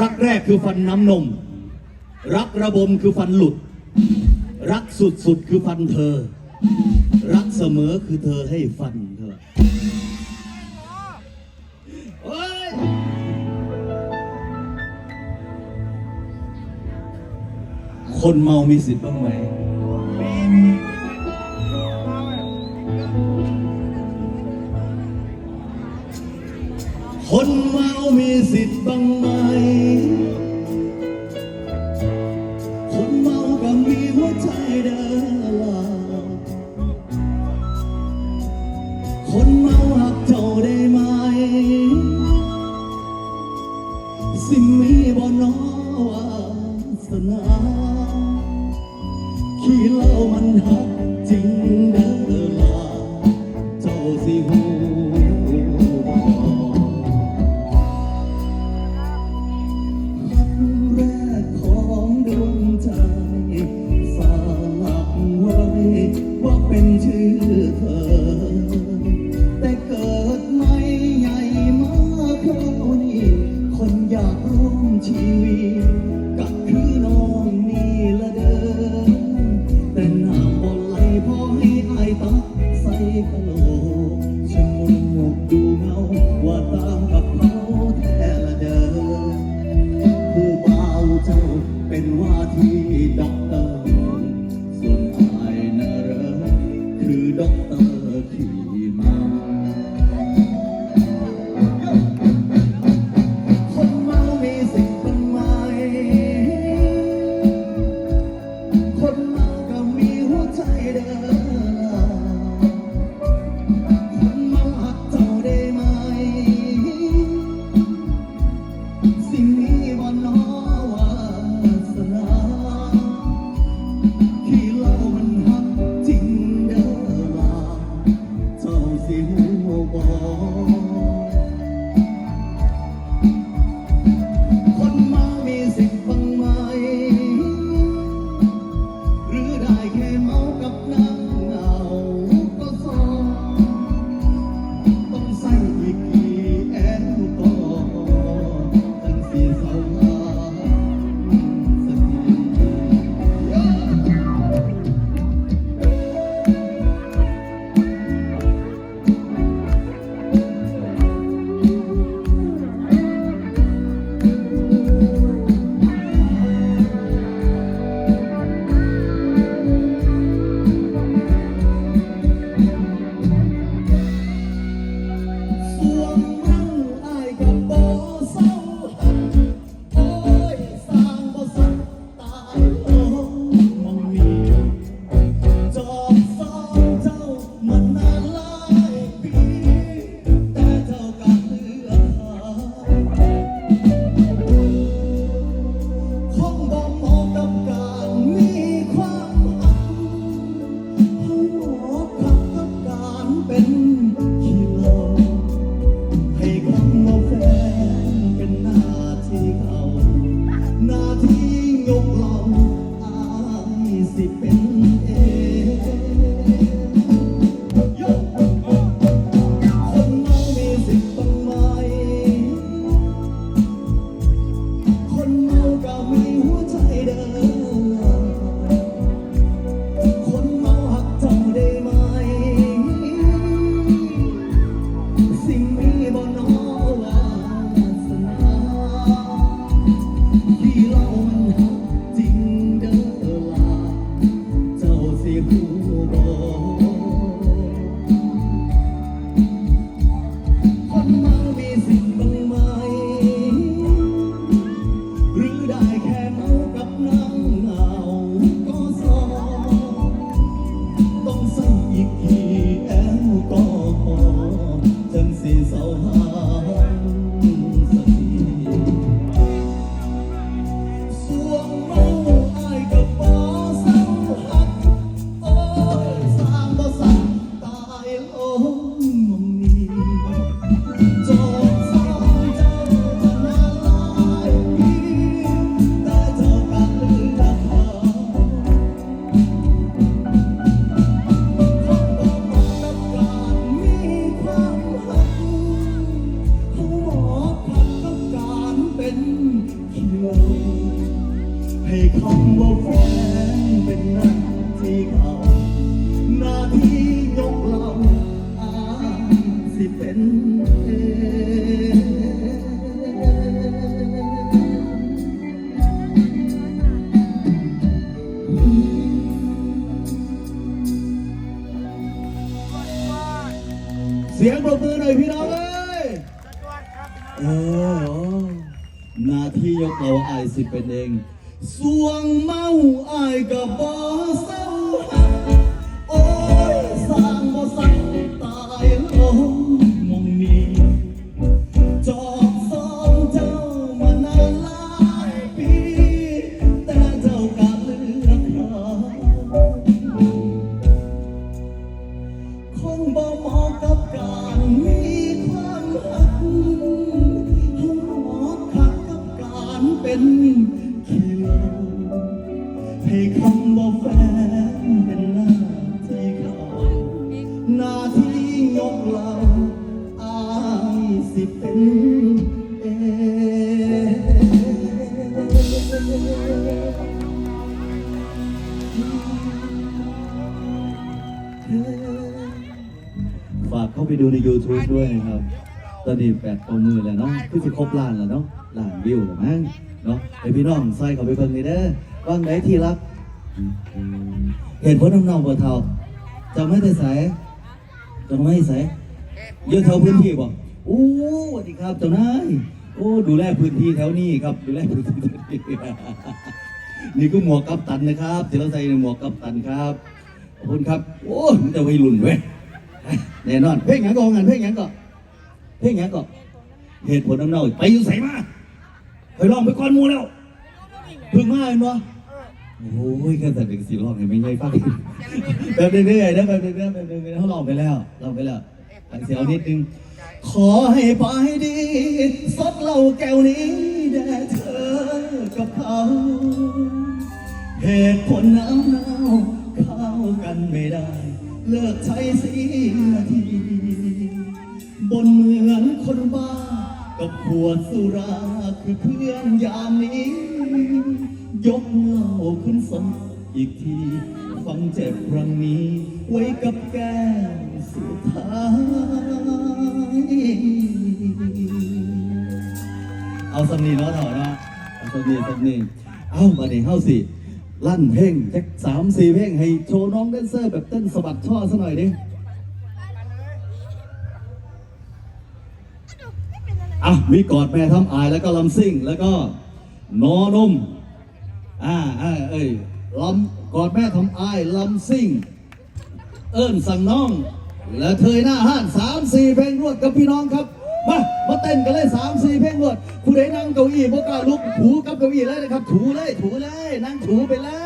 รักแรกคือฟันน้ำนม รักระบมคือฟันหลุด รักสุดสุดคือฟันเธอ รักเสมอคือเธอให้ฟันเธอคนเมามีสิทธิ์บ้างไหม มีสิทธิ์บ้างไห 在的 เป็น ขี้เหงาให้คำว่าแฟนเป็นหน้าที่เขาหน้าที่ยกเราอาสิเป็นเองเสียงปรบมือหน่อยพี่น้องเอ้ยเออโอ้หน้าที่ยกเราอายสิเป็นเอง สวงเม ให้คำว่าแฟนเป็นหน้าที่เขาหน้าที่ยกเราอายสิเป็นเอฝากเข้าไปดูใน YouTube ด้วยนะครับ ตอนนี้แปดกว่ามือแล้วเนาะคือจะครบล้านแล้วเนาะล้านวิวแล้วมั้ง เนาะไอพี่น้องใส่เข้าไปเบิ่งนี่เด้อว่างไหนที่รัก เหตุผลน้ำเน่าบ่เท่าจะไม่ได้ใส่จะไม่ใส่เยอะเท่าพื้นที่บ่โอ้สวัสดีครับเจ้านายโอ้ดูแลพื้นที่แถวนี้ครับ ดูแลพื้นที่นี่ก็หมวกกัปตันนะครับที่เราใส่หมวกกัปตันครับขอบคุณครับ โอ้มันจะวัยรุ่นเว้ยแน่นอน เพลงหยังก่อนงานเพลงหยังก่อนเพลงหยังก่อนเหตุผลน้ำเน่าไปอยู่ใส่มา ไปลองไปก่อนหมูแล้วเพึ่งมาเห็นบ่โอ้ยแค่แต่เด็กสีร้องเห็นไม่ใช่ฟังแบบเรื่อยๆนะแบบเรื่อยๆแบบเรื่อยๆเขาลองไปแล้วลองไปแล้วอันเสียวนิดนึงขอให้ไปดี สดเหล้าแก้วนี้แด่เธอกับเขาเหตุผลน้ำเน่าเข้ากันไม่ได้ เลิกใช้สีนาทีบนเหมือนคนบ้า กับขวดสุราคือเพื่อนยามนี้ ยกเหล้าขึ้นสนอีกที ฟังเจ็บครั้งนี้ ไว้กับแก้มสุดท้ายเอาสำนีเนาะเถอะเนาะเอาสำนีสำนีเอามาเดี๋ยเข้าสิ ลั่นเพลงแจ็คสามสี่เพลงให้โชว์น้องแดนเซอร์แบบเต้นสะบัดช่อซะหน่อยดิ อะมีกอดแม่ทำอายแล้วก็ลำซิ่ง แล้วก็นอนมอ่าอ่าเอ้ยลำกอดแม่ทำอายลำซิ่ง เอิ้นสั่งน้อง และเทยหน้าห้านสามสี่เพลงรวดกับพี่น้องครับ มามาเต้นกันเลยสามสี่เพลงรวดผู้ใดนั่งเก้าอี้พวกกาลุกถูกับเก้าอี้เลยนะครับ ถูเลยถูเลยนั่งถูไปเลย